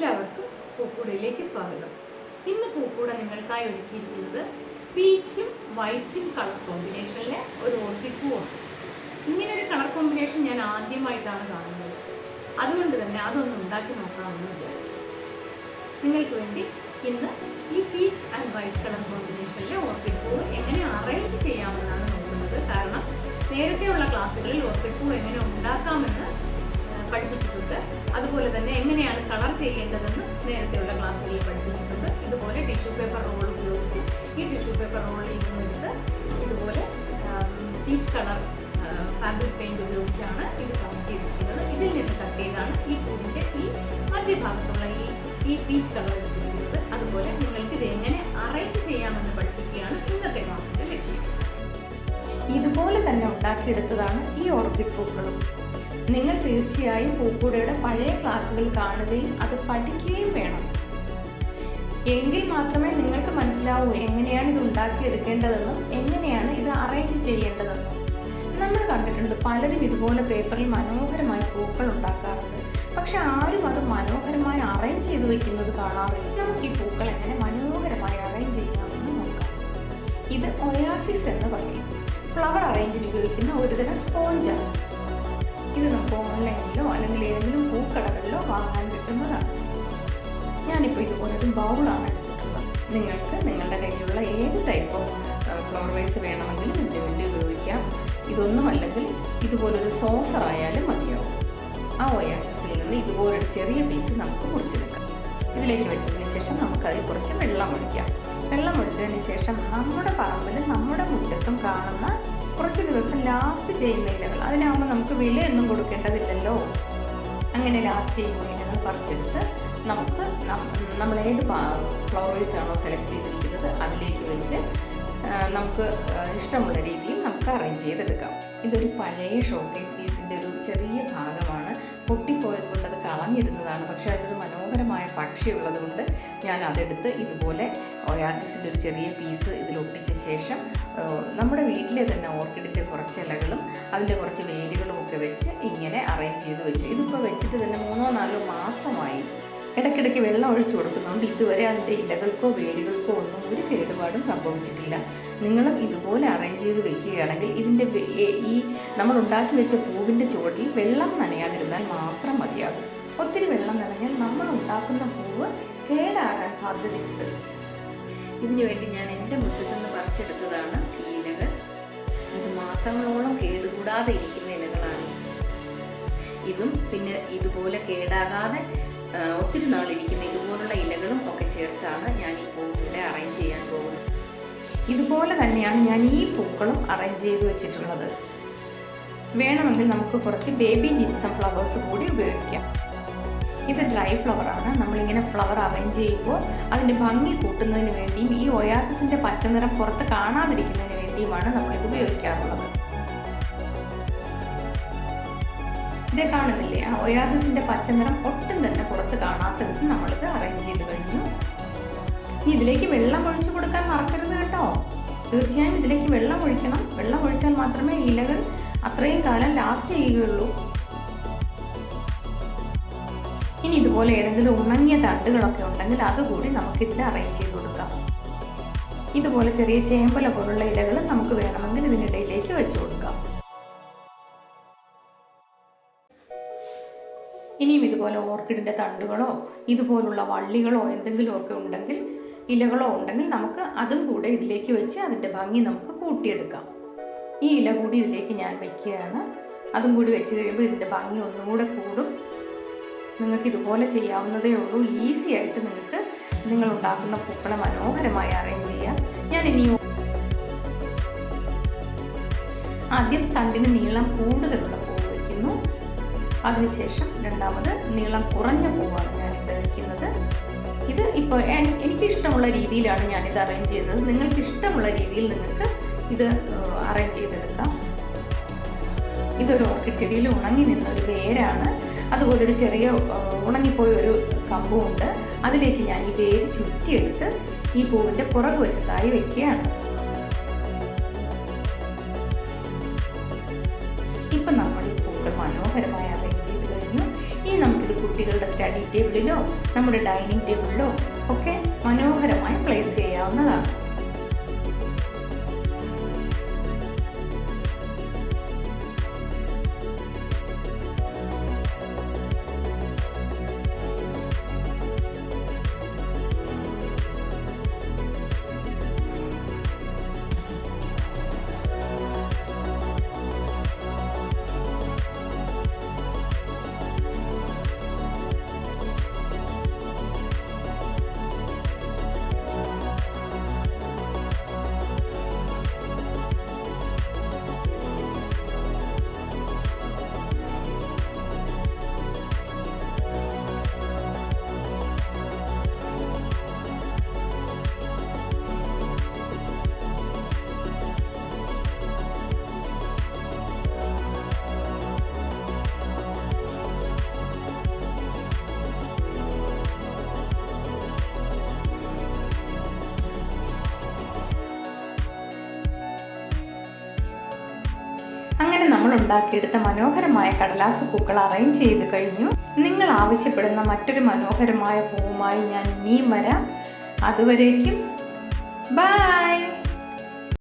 എല്ലാവർക്കും പൂക്കൂടയിലേക്ക് സ്വാഗതം. ഇന്ന് പൂക്കൂട നിങ്ങൾക്കായി ഒരുക്കിയിരിക്കുന്നത് പീച്ചും വൈറ്റും കളർ കോമ്പിനേഷനിലെ ഒരു ഓർത്തിപ്പൂവാണ് പൂവാണ് ഇങ്ങനെ ഒരു കളർ കോമ്പിനേഷൻ ഞാൻ ആദ്യമായിട്ടാണ് കാണുന്നത്. അതുകൊണ്ട് തന്നെ അതൊന്ന് ഉണ്ടാക്കി നോക്കാമെന്ന് വിചാരിച്ചു. നിങ്ങൾക്ക് വേണ്ടി ഇന്ന് ഈ പീച്ച് ആൻഡ് വൈറ്റ് കളർ കോമ്പിനേഷനിലെ ഓർത്തിപ്പൂവ് പൂവ് എങ്ങനെ അറേഞ്ച് ചെയ്യാമെന്നാണ് നോക്കുന്നത്. കാരണം നേരത്തെയുള്ള ക്ലാസ്സുകളിൽ ഓർത്തിപ്പൂവ് എങ്ങനെ ഉണ്ടാക്കാമെന്ന് പഠിപ്പിച്ചിട്ടുണ്ട്. അതുപോലെ തന്നെ എങ്ങനെയാണ് കളർ ചെയ്യേണ്ടതെന്ന് നേരത്തെയുള്ള ക്ലാസ്സുകളിൽ പഠിപ്പിച്ചിട്ടുണ്ട്. ഇതുപോലെ ടിഷ്യൂ പേപ്പർ റോൾ ഉപയോഗിച്ച് ഈ ടിഷ്യൂ പേപ്പർ റോളിൽ നിന്നെടുത്ത് ഇതുപോലെ പീച്ച് കളർ ഫാബ്രിക് പെയിന്റ് ഉപയോഗിച്ചാണ് ഇത് കളർ ചെയ്തിരിക്കുന്നത് ഇതിൽ നിന്ന് കട്ട് ചെയ്താണ് ഈ പൂവിന്റെ ഈ മധ്യഭാഗത്തുള്ള ഈ ഈ പീച്ച് കളർ എടുത്തിരിക്കുന്നത്. അതുപോലെ നിങ്ങൾക്ക് ഇത് എങ്ങനെ അറേഞ്ച് ചെയ്യാമെന്ന് പഠിപ്പിക്കുകയാണ് ഇന്നത്തെ ക്ലാസ്സിന്റെ ലക്ഷ്യം. ഇതുപോലെ തന്നെ ഉണ്ടാക്കിയെടുത്തതാണ് ഈ ഓർക്കിഡ് പൂക്കളും. നിങ്ങൾ തീർച്ചയായും പൂക്കൂടയുടെ പഴയ ക്ലാസ്സുകൾ കാണുകയും അത് പഠിക്കുകയും വേണം. എങ്കിൽ മാത്രമേ നിങ്ങൾക്ക് മനസ്സിലാവൂ എങ്ങനെയാണ് ഇത് ഉണ്ടാക്കിയെടുക്കേണ്ടതെന്നും എങ്ങനെയാണ് ഇത് അറേഞ്ച് ചെയ്യേണ്ടതെന്നും. നമ്മൾ കണ്ടിട്ടുണ്ട് പലരും ഇതുപോലെ പേപ്പറിൽ മനോഹരമായി പൂക്കൾ ഉണ്ടാക്കാറുണ്ട്. പക്ഷെ ആരും അത് മനോഹരമായി അറേഞ്ച് ചെയ്ത് വെക്കുന്നത് കാണാറില്ല. നമുക്ക് ഈ പൂക്കൾ എങ്ങനെ മനോഹരമായി അറേഞ്ച് ചെയ്യാമെന്ന് നോക്കാം. ഇത് ഒയാസിസ് എന്ന് പറയും. ഫ്ലവർ അറേഞ്ചിന് ഉപയോഗിക്കുന്ന ഒരുതരം സ്പോഞ്ചാണ് ഇത് നമുക്ക് ഓൺലൈനിലോ അല്ലെങ്കിൽ ഏതെങ്കിലും പൂക്കടകളിലോ വാങ്ങാൻ കിട്ടുന്നതാണ് ഞാനിപ്പോൾ ഇതുപോലൊരു ബൗളാണ് എടുത്തിട്ടുള്ളത്. നിങ്ങൾക്ക് നിങ്ങളുടെ കയ്യിലുള്ള ഏത് ടൈപ്പ് ഓഫ് ഫ്ലവർ വൈസ് വേണമെങ്കിലും ഇതിന് വേണ്ടി ഉപയോഗിക്കാം. ഇതൊന്നും അല്ലെങ്കിൽ ഇതുപോലൊരു സോസർ ആയാലും മതിയാവും ആ ഒയാസിൽ നിന്ന് ഇതുപോലൊരു ചെറിയ പീസ് നമുക്ക് മുറിച്ചെടുക്കാം. ഇതിലേക്ക് വെച്ചതിന് ശേഷം നമുക്കതിൽ കുറച്ച് വെള്ളം ഒഴിക്കാം. വെള്ളം ഒഴിച്ചതിന് ശേഷം നമ്മുടെ പറമ്പിൽ നമ്മുടെ മുറ്റത്തും കാണുന്ന കുറച്ച് ദിവസം ലാസ്റ്റ് ചെയ്യുന്ന ഇലകൾ അതിനാകുമ്പോൾ നമുക്ക് വിലയൊന്നും കൊടുക്കേണ്ടതില്ലല്ലോ. അങ്ങനെ ലാസ്റ്റ് ചെയ്യുന്ന ഇലകൾ പറിച്ചെടുത്ത് നമുക്ക് നമ്മൾ ഏത് ഫ്ലവേഴ്സ് ആണോ സെലക്ട് ചെയ്തിരിക്കുന്നത് അതിലേക്ക് വെച്ച് നമുക്ക് ഇഷ്ടമുള്ള രീതിയിൽ നമുക്ക് അറേഞ്ച് ചെയ്തെടുക്കാം. ഇതൊരു പഴയ ഷോക്കേസ് പീസിന്റെ ഒരു ചെറിയ ഭാഗമാണ്. പൊട്ടിപ്പോയത് കളഞ്ഞിരുന്നതാണ് പക്ഷേ അതിലൊരു മനോഹരമായ പക്ഷി ഉള്ളത് കൊണ്ട് ഞാൻ അതെടുത്ത് ഇതുപോലെ ഒയാസിസിന്റെ ഒരു ചെറിയ പീസ് ഇതിലൊട്ടിച്ച ശേഷം നമ്മുടെ വീട്ടിലെ തന്നെ ഓർക്കിഡിന്റെ കുറച്ച് ഇലകളും അതിന്റെ കുറച്ച് വേരുകളും ഒക്കെ വെച്ച് ഇങ്ങനെ അറേഞ്ച് ചെയ്ത് വെച്ചു. ഇതിപ്പോൾ വെച്ചിട്ട് തന്നെ മൂന്നോ നാലോ മാസമായി ഇടയ്ക്കിടയ്ക്ക് വെള്ളം ഒഴിച്ചു കൊടുക്കുന്നുണ്ട് ഇതുവരെ അതിന്റെ ഇലകൾക്കോ വേരുകൾക്കോ ഒന്നും ഒരു കേടുപാടും സംഭവിച്ചിട്ടില്ല. നിങ്ങളും ഇതുപോലെ അറേഞ്ച് ചെയ്ത് വെക്കുകയാണെങ്കിൽ ഇതിന്റെ ഈ നമ്മൾ ഉണ്ടാക്കി വെച്ച പൂവിന്റെ ചുവട്ടിൽ വെള്ളം നനയാതിരുന്നാൽ മാത്രം മതിയാകും. ഒത്തിരി വെള്ളം നിറഞ്ഞാൽ നമ്മൾ ഉണ്ടാക്കുന്ന പൂവ് കേടാകാൻ സാധ്യതയുണ്ട്. ഇതിനു വേണ്ടി ഞാൻ എന്റെ മുറ്റത്തു നിന്ന് പറിച്ചെടുത്തതാണ് ഈ ഇലകൾ ഇത് മാസങ്ങളോളം കേടുകൂടാതെ ഇരിക്കുന്ന ഇലകളാണ്. ഇതും പിന്നെ ഇതുപോലെ കേടാകാതെ ഒത്തിരി നാളിരിക്കുന്ന ഇതുപോലുള്ള ഇലകളും ഒക്കെ ചേർത്താണ് ഞാൻ ഈ പൂവിന്റെ അറേഞ്ച് ചെയ്യാൻ പോകുന്നത്. ഇതുപോലെ തന്നെയാണ് ഞാൻ ഈ പൂക്കളും അറേഞ്ച് ചെയ്ത് വെച്ചിട്ടുള്ളത്. വേണമെങ്കിൽ നമുക്ക് കുറച്ച് ബേബി ജിപ്സം ഫ്ലവേഴ്സ് കൂടി ഉപയോഗിക്കാം. ഇത് ഡ്രൈ ഫ്ലവറാണ്. നമ്മളിങ്ങനെ ഫ്ലവർ അറേഞ്ച് ചെയ്യുമ്പോൾ അതിന്റെ ഭംഗി കൂട്ടുന്നതിന് വേണ്ടിയും ഈ ഒയാസിസിന്റെ പച്ചനിറം പുറത്ത് കാണാതിരിക്കുന്നതിന് വേണ്ടിയുമാണ് നമ്മളിത് ഉപയോഗിക്കാറുള്ളത്. ഇതേ കാണുന്നില്ലേ? ആ ഒയാസിസിന്റെ പച്ചനിറം ഒട്ടും തന്നെ പുറത്ത് കാണാത്ത വിധം നമ്മളിത് അറേഞ്ച് ചെയ്ത് കഴിഞ്ഞു. ഇനി ഇതിലേക്ക് വെള്ളം ഒഴിച്ചു കൊടുക്കാൻ മറക്കരുത് കേട്ടോ. തീർച്ചയായും ഇതിലേക്ക് വെള്ളം ഒഴിക്കണം. വെള്ളം ഒഴിച്ചാൽ മാത്രമേ ഇലകൾ അത്രയും കാലം ലാസ്റ്റ് ചെയ്യുകയുള്ളൂ. ഇനി ഇതുപോലെ ഏതെങ്കിലും ഉണങ്ങിയ തണ്ടുകളൊക്കെ ഉണ്ടെങ്കിൽ അതുകൂടി നമുക്ക് ഇതിൽ അറേഞ്ച് ചെയ്ത് കൊടുക്കാം. ഇതുപോലെ ചെറിയ ചേമ്പല പോലുള്ള ഇലകൾ നമുക്ക് വേണമെങ്കിൽ ഇതിനിടയിലേക്ക് വെച്ചു കൊടുക്കാം. ഇനിയും ഇതുപോലെ ഓർക്കിഡിന്റെ തണ്ടുകളോ ഇതുപോലുള്ള വള്ളികളോ എന്തെങ്കിലും ഒക്കെ ഉണ്ടെങ്കിൽ ഇലകളോ ഉണ്ടെങ്കിൽ നമുക്ക് അതും കൂടെ ഇതിലേക്ക് വെച്ച് അതിന്റെ ഭംഗി നമുക്ക് കൂട്ടിയെടുക്കാം. ഈ ഇല കൂടി ഇതിലേക്ക് ഞാൻ വെക്കുകയാണ്. അതും കൂടി വെച്ച് കഴിയുമ്പോൾ ഇതിന്റെ ഭംഗി ഒന്നുകൂടെ കൂടും. നിങ്ങൾക്ക് ഇതുപോലെ ചെയ്യാവുന്നതേ ഉള്ളൂ. ഈസി ആയിട്ട് നിങ്ങൾക്ക് നിങ്ങൾ ഉണ്ടാക്കുന്ന പൂക്കളെ മനോഹരമായി അറേഞ്ച് ചെയ്യാം. ഞാൻ ഇനി ആദ്യം തണ്ടിന് നീളം കൂടുതലുള്ള പൂവ് വയ്ക്കുന്നു അതിനുശേഷം രണ്ടാമത് നീളം കുറഞ്ഞ പൂവാണ് ഞാനിവിടെ വയ്ക്കുന്നത് ഇത് ഇപ്പോൾ എനിക്ക് ഇഷ്ടമുള്ള രീതിയിലാണ് ഞാനിത് അറേഞ്ച് ചെയ്തത് നിങ്ങൾക്ക് ഇഷ്ടമുള്ള രീതിയിൽ നിങ്ങൾക്ക് ഇത് അറേഞ്ച് ചെയ്തെടുക്കാം. ഇതൊരു ഓർക്കിഡ് ചെടിയിൽ ഉണങ്ങി നിന്ന ഒരു വേരാണ്. അതുപോലെ ഒരു ചെറിയ ഉണങ്ങിപ്പോയ ഒരു കമ്പുമുണ്ട് അതിലേക്ക് ഞാൻ ഈ വേര് ചുറ്റിയെടുത്ത് ഈ പൂവിന്റെ പുറകുവശത്തായി വെക്കുകയാണ്. ഇപ്പം നമ്മൾ ഈ പൂക്കൾ മനോഹരമായി അറേഞ്ച് ചെയ്ത് കഴിഞ്ഞു. ഇനി നമുക്കിത് കുട്ടികളുടെ സ്റ്റഡി ടേബിളിലോ നമ്മുടെ ഡൈനിങ് ടേബിളിലോ ഒക്കെ മനോഹരമായി പ്ലേസ് ചെയ്യാവുന്നതാണ്. നമ്മൾ ഉണ്ടാക്കിയെടുത്ത മനോഹരമായ കടലാസ് പൂക്കൾ അറേഞ്ച് ചെയ്ത് കഴിഞ്ഞു. നിങ്ങൾ ആവശ്യപ്പെടുന്ന മറ്റൊരു മനോഹരമായ പൂവുമായി ഞാൻ ഇനിയും വരാം. അതുവരേക്കും. ബൈ